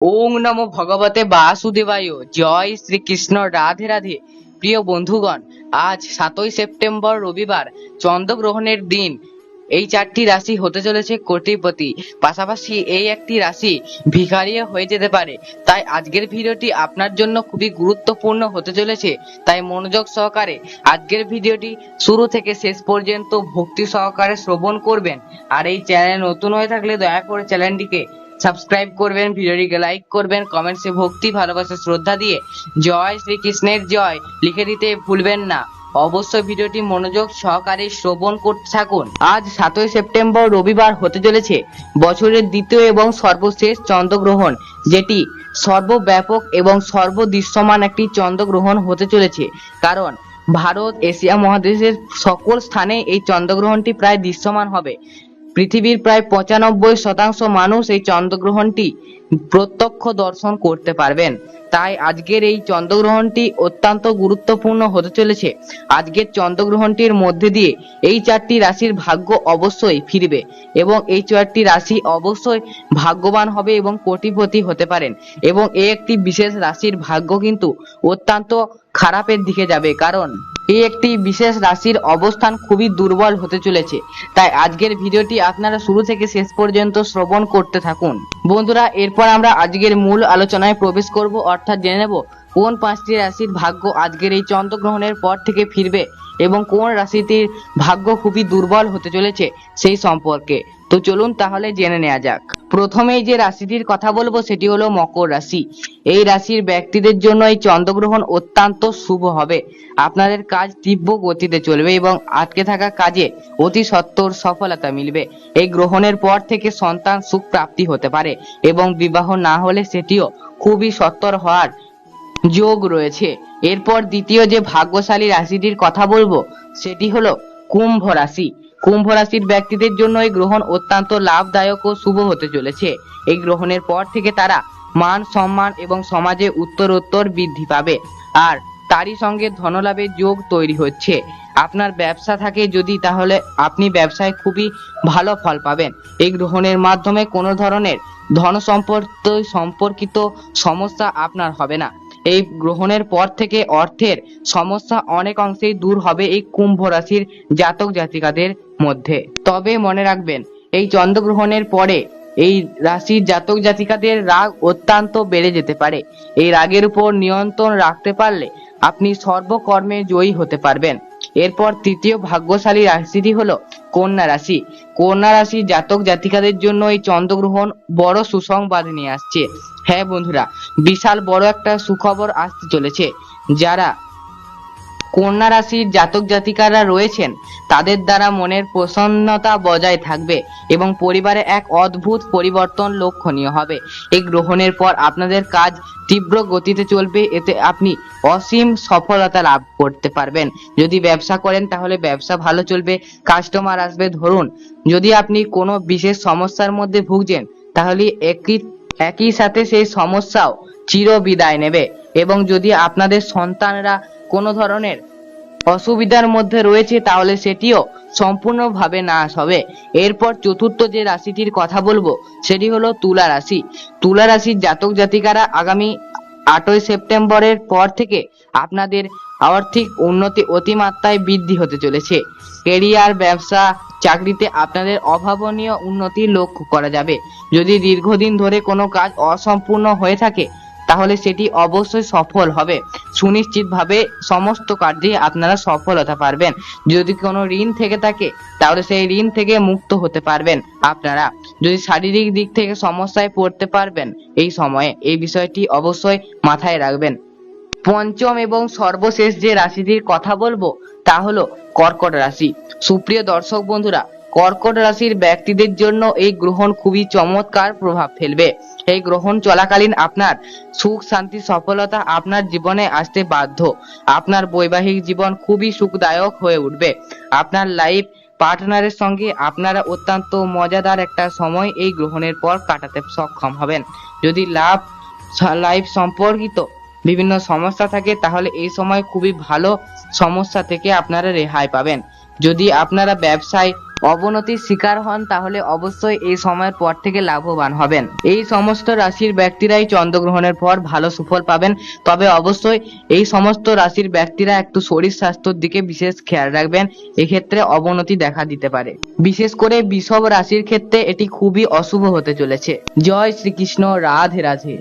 ওং নমো ভগবতে বাসুদেবায়। জয় শ্রীকৃষ্ণ, রাধে রাধে। প্রিয় বন্ধুগণ, আজ সাতই সেপ্টেম্বর রবিবার, চন্দ্রগ্রহণের দিন। এই চারটি রাশি হতে চলেছে কোটিপতি। পাশাপাশি এই একটি রাশি ভিখারিও হয়ে যেতে পারে। তাই আজকের ভিডিওটি আপনার জন্য খুবই গুরুত্বপূর্ণ হতে চলেছে। তাই মনোযোগ সহকারে আজকের ভিডিওটি শুরু থেকে শেষ পর্যন্ত ভক্তি সহকারে শ্রবণ করবেন। আর এই চ্যানেল নতুন হয়ে থাকলে দয়া করে চ্যানেলটিকে সাবস্ক্রাইব করবেন, ভিডিওটিকে লাইক করবেন কমেন্টসে ভক্তি, ভালোবাসা, শ্রদ্ধা দিয়ে জয় শ্রীকৃষ্ণের জয় লিখে দিতে ভুলবেন না। অবশ্যই ভিডিওটি মনোযোগ সহকারে শ্রবণ করতে থাকুন। আজ সাতই সেপ্টেম্বর, রবিবার হতে চলেছে বছরের দ্বিতীয় এবং সর্বশেষ চন্দ্রগ্রহণ, যেটি সর্বব্যাপক এবং সর্বদৃশ্যমান একটি চন্দ্রগ্রহণ হতে চলেছে। কারণ ভারত, এশিয়া মহাদেশের সকল স্থানে এই চন্দ্রগ্রহণটি প্রায় দৃশ্যমান হবে। পৃথিবীর প্রায় পঁচানব্বই শতাংশ মানুষ এই চন্দ্রগ্রহণটি প্রত্যক্ষ দর্শন করতে পারবেন। তাই আজকের এই চন্দ্রগ্রহণটি অত্যন্ত গুরুত্বপূর্ণ হতে চলেছে। আজকের চন্দ্রগ্রহণটির মধ্যে দিয়ে এই চারটি রাশির ভাগ্য অবশ্যই ফিরবে এবং এই চারটি রাশি অবশ্যই ভাগ্যবান হবে এবং কোটিপতি হতে পারেন এবং এ একটি বিশেষ রাশির ভাগ্য কিন্তু অত্যন্ত খারাপের দিকে যাবে। কারণ এই একটি বিশেষ রাশির অবস্থান খুবই দুর্বল হতে চলেছে। তাই আজকের ভিডিওটি আপনারা শুরু থেকে শেষ পর্যন্ত শ্রবণ করতে থাকুন। বন্ধুরা, এরপর আমরা আজকের মূল আলোচনায় প্রবেশ করব, অর্থাৎ জেনে নেব কোন পাঁচটি রাশির ভাগ্য আজকের এই চন্দ্রগ্রহণের পর থেকে ফিরবে এবং কোন রাশিটির ভাগ্য খুবই দুর্বল হতে চলেছে সেই সম্পর্কে? তো চলুন তাহলে জেনে নেওয়া যাক। প্রথমেই যে রাশিটির কথা বলব সেটি হলো মকর রাশি। এই রাশির ব্যক্তিদের জন্য এই চন্দ্রগ্রহণ অত্যন্ত শুভ হবে। আপনাদের কাজ তীব্র গতিতে চলবে এবং আটকে থাকা কাজে অতি সত্বর সফলতা মিলবে। এই গ্রহণের পর থেকে সন্তান সুখ প্রাপ্তি হতে পারে এবং বিবাহ না হলে সেটিও খুবই সত্তর হওয়ার যোগ রয়েছে। এরপর দ্বিতীয় যে ভাগ্যশালী রাশিটির কথা বলব, সেটি হলো কুম্ভ রাশি। কুম্ভ রাশির ব্যক্তিদের জন্য এই গ্রহণ অত্যন্ত লাভদায়ক ও শুভ হতে চলেছে। এই গ্রহণের পর থেকে তারা মান সম্মান এবং সমাজে উত্তরোত্তর বৃদ্ধি পাবে। আর তারই সঙ্গে ধনলাভের যোগ তৈরি হচ্ছে। আপনার ব্যবসা থাকে যদি, তাহলে আপনি ব্যবসায় খুবই ভালো ফল পাবেন। এই গ্রহণের মাধ্যমে কোনো ধরনের ধন সম্পর্ক সম্পর্কিত সমস্যা আপনার হবে না। এই গ্রহণের পর থেকে অর্থের সমস্যা অনেক অংশেই দূর হবে এই কুম্ভ রাশির জাতক জাতিকাদের মধ্যে। তবে মনে রাখবেন, এই চন্দ্রগ্রহণের পরে এই রাশির জাতক জাতিকাদের রাগ অত্যন্ত বেড়ে যেতে পারে। এই রাগের উপর নিয়ন্ত্রণ রাখতে পারলে আপনি সর্বকর্মে জয়ী হতে পারবেন। এরপর তৃতীয় ভাগ্যশালী রাশিটি হলো কন্যা রাশি। কন্যা রাশি জাতক জাতিকাদের জন্য এই চন্দ্রগ্রহণ বড় সুসংবাদ নিয়ে আসছে। হ্যাঁ বন্ধুরা, বিশাল বড় একটা সুখবর আসতে চলেছে। যারা কন্যা রাশির জাতক জাতিকারা রয়েছেন, তাদের দ্বারা মনের প্রসন্নতা বজায় থাকবে এবং পরিবারে এক অদ্ভুত পরিবর্তন লক্ষণীয় হবে। এই গ্রহণের পর আপনাদের কাজ তীব্র গতিতে চলবে, এতে আপনি অসীম সফলতা লাভ করতে পারবেন। যদি ব্যবসা করেন, তাহলে ব্যবসা ভালো চলবে, কাস্টমার আসবে, ধরুন। যদি আপনি কোনো বিশেষ সমস্যার মধ্যে ভুগছেন, তাহলে একই একই সাথে সেই সমস্যাও চির বিদায় নেবে। এবং যদি আপনাদের সন্তানরা কোনো ধরনের অসুবিধার মধ্যে রয়েছে তাহলে সেটিও সম্পূর্ণভাবে নাশ হবে। এরপর চতুর্থ যে রাশিটির কথা বলব, সেটি হলো তুলা রাশি। তুলা রাশির জাতক জাতিকারা আগামী আটই সেপ্টেম্বরের পর থেকে আপনাদের আর্থিক উন্নতি অতিমাত্রায় বৃদ্ধি হতে চলেছে। কেরিয়ার, ব্যবসা, চাকরিতে আপনাদের অভাবনীয় উন্নতি লক্ষ্য করা যাবে। যদি দীর্ঘদিন ধরে কোনো কাজ অসম্পূর্ণ হয়ে থাকে তাহলে সেটি অবশ্যই সফল হবে। সুনিশ্চিতভাবে সমস্ত কার্যে আপনারা সফলতা পারবেন। যদি কোনো ঋণ থেকে থাকে, তাহলে সেই ঋণ থেকে মুক্ত হতে পারবেন আপনারা। যদি শারীরিক দিক থেকে সমস্যায় পড়তে পারবেন এই সময়ে, এই বিষয়টি অবশ্যই মাথায় রাখবেন। পঞ্চম এবং সর্বশেষ যে রাশিটির কথা বলব, তা হলো কর্কট রাশি। সুপ্রিয় দর্শক বন্ধুরা কর্কট রাশির ব্যক্তিদের জন্য এই গ্রহণ খুবই চমৎকার প্রভাব ফেলবে। এই গ্রহণ চলাকালীন আপনার সুখ, শান্তি, সফলতা আপনার জীবনে আসতে বাধ্য। আপনার বৈবাহিক জীবন খুবই সুখদায়ক হয়ে উঠবে। আপনার লাইফ পার্টনারের সঙ্গে আপনারা অত্যন্ত মজাদার একটা সময় এই গ্রহণের পর কাটাতে সক্ষম হবেন। যদি লাভ লাইফ সম্পর্কিত বিভিন্ন সমস্যা থাকে, তাহলে এই সময় খুবই ভালো সমস্যা থেকে আপনারা রেহাই পাবেন। যদি আপনারা ব্যবসায় অবনতির শিকার হন, তাহলে অবশ্যই এই সময়ের পর থেকে লাভবান হবেন। এই সমস্ত রাশির ব্যক্তিরাই চন্দ্রগ্রহণের পর ভালো সুফল পাবেন। তবে অবশ্যই এই সমস্ত রাশির ব্যক্তিরা একটু শরীর স্বাস্থ্যের দিকে বিশেষ খেয়াল রাখবেন। এক্ষেত্রে অবনতি দেখা দিতে পারে। বিশেষ করে বিষব রাশির ক্ষেত্রে এটি খুবই অশুভ হতে চলেছে। জয় শ্রীকৃষ্ণ, রাধে রাধে।